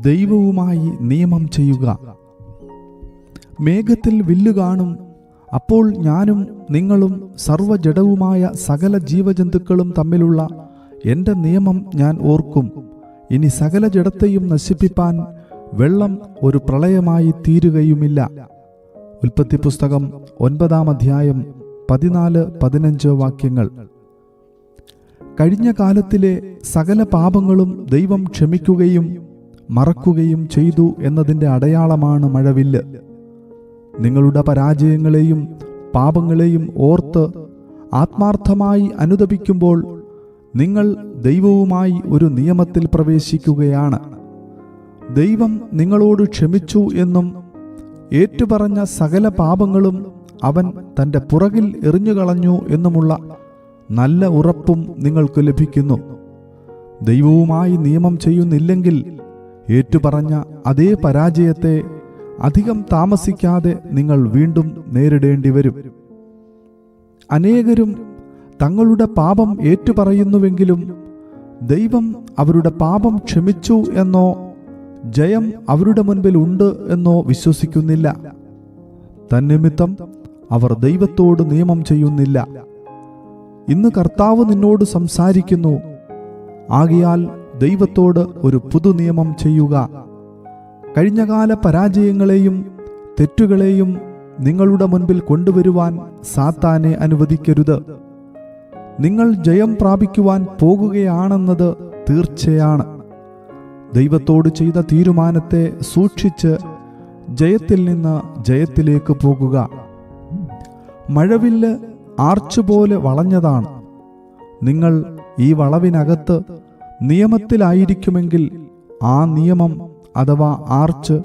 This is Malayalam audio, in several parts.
ദൈവവുമായി നിയമം ചെയ്യുക. മേഘത്തിൽ വില്ലു കാണും. അപ്പോൾ ഞാനും നിങ്ങളും സർവജഡവുമായ സകല ജീവജന്തുക്കളും തമ്മിലുള്ള എന്റെ നിയമം ഞാൻ ഓർക്കും. ഇനി സകല ജഡത്തെയും നശിപ്പിപ്പാൻ വെള്ളം ഒരു പ്രളയമായി തീരുകയുമില്ല. ഉൽപ്പത്തി പുസ്തകം ഒൻപതാം അധ്യായം പതിനാല് പതിനഞ്ച് വാക്യങ്ങൾ. കഴിഞ്ഞ കാലത്തിലെ സകല പാപങ്ങളും ദൈവം ക്ഷമിക്കുകയും മറക്കുകയും ചെയ്തു എന്നതിന്റെ അടയാളമാണ് മഴവില്ല്. നിങ്ങളുടെ പരാജയങ്ങളെയും പാപങ്ങളെയും ഓർത്ത് ആത്മാർത്ഥമായി അനുദപിക്കുമ്പോൾ നിങ്ങൾ ദൈവവുമായി ഒരു നിയമത്തിൽ പ്രവേശിക്കുകയാണ്. ദൈവം നിങ്ങളോട് ക്ഷമിച്ചു എന്നും ഏറ്റുപറഞ്ഞ സകല പാപങ്ങളും അവൻ തന്റെ പുറകിൽ എറിഞ്ഞുകളഞ്ഞു എന്നുമുള്ള നല്ല ഉറപ്പും നിങ്ങൾക്ക് ലഭിക്കുന്നു. ദൈവവുമായി നിയമം ചെയ്യുന്നില്ലെങ്കിൽ ഏറ്റുപറഞ്ഞ അതേ പരാജയത്തെ അധികം താമസിക്കാതെ നിങ്ങൾ വീണ്ടും നേരിടേണ്ടി വരും അനേകരും തങ്ങളുടെ പാപം ഏറ്റുപറയുന്നുവെങ്കിലും ദൈവം അവരുടെ പാപം ക്ഷമിച്ചു എന്നോ ജയം അവരുടെ മുൻപിൽ ഉണ്ട് എന്നോ വിശ്വസിക്കുന്നില്ല. തന്നിമിത്തം അവർ ദൈവത്തോട് നിയമം ചെയ്യുന്നില്ല. ഇന്ന് കർത്താവ് നിന്നോട് സംസാരിക്കുന്നു. ആകയാൽ ദൈവത്തോട് ഒരു പുതു നിയമം ചെയ്യുക. കഴിഞ്ഞകാല പരാജയങ്ങളെയും തെറ്റുകളെയും നിങ്ങളുടെ മുൻപിൽ കൊണ്ടുവരുവാൻ സാത്താനെ അനുവദിക്കരുത്. നിങ്ങൾ ജയം പ്രാപിക്കുവാൻ പോകുകയാണെന്നത് തീർച്ചയാണ്. ദൈവത്തോട് ചെയ്ത തീരുമാനത്തെ സൂക്ഷിച്ച് ജയത്തിൽ നിന്ന് ജയത്തിലേക്ക് പോകുക. മഴവില്ല് ആർച്ചുപോലെ വളഞ്ഞതാണ്. നിങ്ങൾ ഈ വളവിനകത്ത് നിയമത്തിലായിരിക്കുമെങ്കിൽ ആ നിയമം അഥവാ ആർച്ച്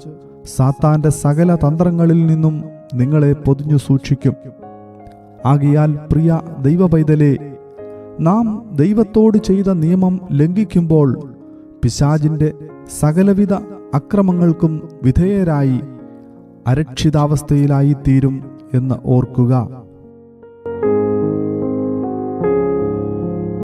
സാത്താന്റെ സകല തന്ത്രങ്ങളിൽ നിന്നും നിങ്ങളെ പൊതിഞ്ഞു സൂക്ഷിക്കും. ആകിയാൽ പ്രിയ ദൈവപൈതലെ നാം ദൈവത്തോട് ചെയ്ത നിയമം ലംഘിക്കുമ്പോൾ പിശാജിന്റെ സകലവിധ അക്രമങ്ങൾക്കും വിധേയരായി അരക്ഷിതാവസ്ഥയിലായിത്തീരും എന്ന് ഓർക്കുക.